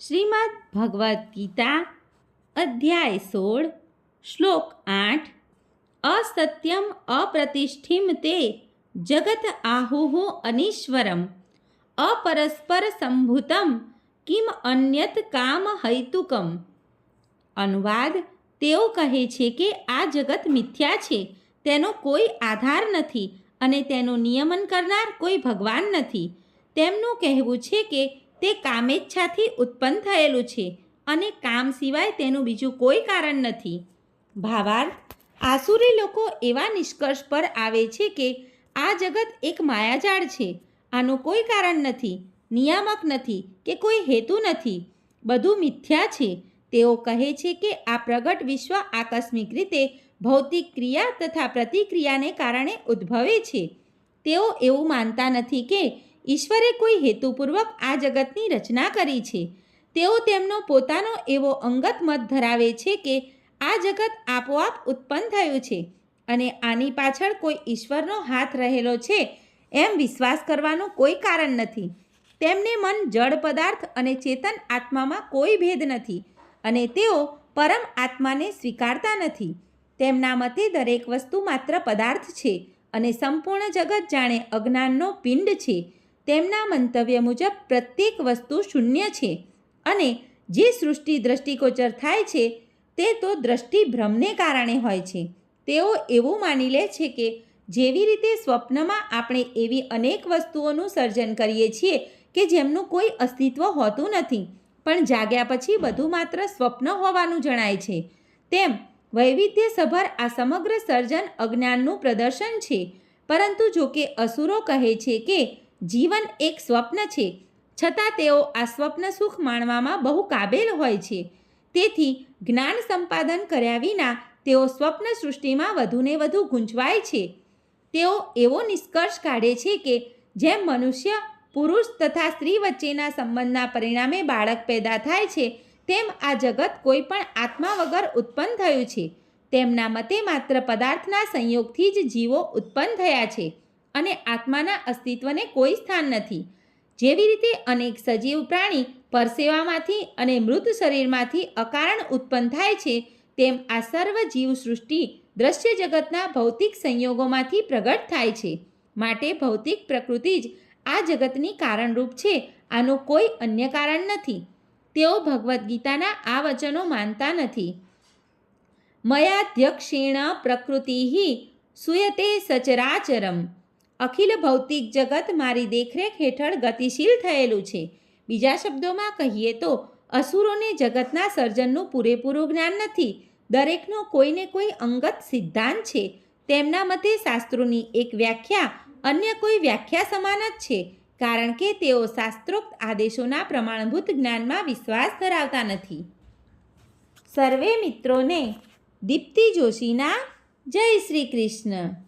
શ્રીમદ ભગવદ્ ગીતા, અધ્યાય સોળ, શ્લોક આઠ, અસત્યમ અપ્રતિષ્ઠિમ તે જગત આહુઃ અનીશ્વરમ, અપરસ્પર સંભૂતમ કિમ અન્યત કામ હૈતુકમ. અનુવાદ, તેઓ કહે છે કે આ જગત મિથ્યા છે, તેનો કોઈ આધાર નથી અને તેનું નિયમન કરનાર કોઈ ભગવાન નથી. તેમનું કહેવું છે કે તે કામેચ્છાથી ઉત્પન્ન થયેલું છે અને કામ સિવાય તેનું બીજું કોઈ કારણ નથી. ભાવાર્થ, આસુરી લોકો એવા નિષ્કર્ષ પર આવે છે કે આ જગત એક માયાજાળ છે. આનું કોઈ કારણ નથી, નિયામક નથી કે કોઈ હેતુ નથી. બધું મિથ્યા છે. તેઓ કહે છે કે આ પ્રગટ વિશ્વ આકસ્મિક રીતે ભૌતિક ક્રિયા તથા પ્રતિક્રિયાને કારણે ઉદ્ભવે છે. તેઓ એવું માનતા નથી કે ઈશ્વરે કોઈ હેતુપૂર્વક આ જગતની રચના કરી છે. તેઓ તેમનો પોતાનો એવો અંગત મત ધરાવે છે કે આ જગત આપોઆપ ઉત્પન્ન થયું છે અને આની પાછળ કોઈ ઈશ્વરનો હાથ રહેલો છે એમ વિશ્વાસ કરવાનું કોઈ કારણ નથી. તેમને મન જળ પદાર્થ અને ચેતન આત્મામાં કોઈ ભેદ નથી અને તેઓ પરમ આત્માને સ્વીકારતા નથી. તેમના મતે દરેક વસ્તુ માત્ર પદાર્થ છે અને સંપૂર્ણ જગત જાણે અજ્ઞાનનો પિંડ છે. તેમના મંતવ્ય મુજબ પ્રત્યેક વસ્તુ શૂન્ય છે અને જે સૃષ્ટિ દ્રષ્ટિગોચર થાય છે, તે તો દ્રષ્ટિ ભ્રમને કારણે હોય છે. તેઓ એવું માની લે છે કે જેવી રીતે સ્વપ્નમાં આપણે એવી અનેક વસ્તુઓનું સર્જન કરીએ છીએ કે જેમનું કોઈ અસ્તિત્વ હોતું નથી, પણ જાગ્યા પછી બધું માત્ર સ્વપ્ન હોવાનું જણાય છે. તેમ, વૈવિધ્યસભર આ સમગ્ર સર્જન અજ્ઞાનનું પ્રદર્શન છે. પરંતુ જો કે અસુરો કહે છે કે જીવન એક સ્વપ્ન છે. છતાં તેઓ આ સ્વપ્ન સુખ માણવામાં બહુ કાબેલ હોય છે. તેથી જ્ઞાન સંપાદન કર્યા વિના તેઓ સ્વપ્ન સૃષ્ટિમાં વધુને વધુ ગૂંચવાય છે. તેઓ એવો નિષ્કર્ષ કાઢે છે કે જેમ મનુષ્ય, પુરુષ તથા સ્ત્રી વચ્ચેના સંબંધના પરિણામે બાળક પેદા થાય છે, તેમ આ જગત કોઈ પણ આત્મા વગર ઉત્પન્ન થયું છે. તેમના મતે માત્ર પદાર્થના સંયોગથી જ જીવો ઉત્પન્ન થયા છે. અને આત્માના અસ્તિત્વને કોઈ સ્થાન નથી. જેવી રીતે અનેક સજીવ પ્રાણી પરસેવામાંથી અને મૃત શરીરમાંથી અકારણ ઉત્પન્ન થાય છે, તેમ આ સર્વ જીવ સૃષ્ટિ દ્રશ્ય જગતના ભૌતિક સંયોગોમાંથી પ્રગટ થાય છે. માટે ભૌતિક પ્રકૃતિ જ આ જગતની કારણરૂપ છે, આનું કોઈ અન્ય કારણ નથી. તેઓ ભગવદ્ ગીતાના આ વચનો માનતા નથી. મયાધ્યક્ષેણ પ્રકૃતિ સુયતે સચરાચરમ. અખિલ ભૌતિક જગત મારી દેખરેખ હેઠળ ગતિશીલ થયેલું છે. બીજા શબ્દોમાં કહીએ તો, અસુરોને જગતના સર્જનનું પૂરેપૂરું જ્ઞાન નથી. દરેકનો કોઈને કોઈ અંગત સિદ્ધાંત છે. તેમના મતે શાસ્ત્રોની એક વ્યાખ્યા અન્ય કોઈ વ્યાખ્યા સમાન જ છે, કારણ કે તેઓ શાસ્ત્રોક્ત આદેશોના પ્રમાણભૂત જ્ઞાનમાં વિશ્વાસ ધરાવતા નથી. સર્વે મિત્રોને દીપ્તિ જોશીના જય શ્રી કૃષ્ણ.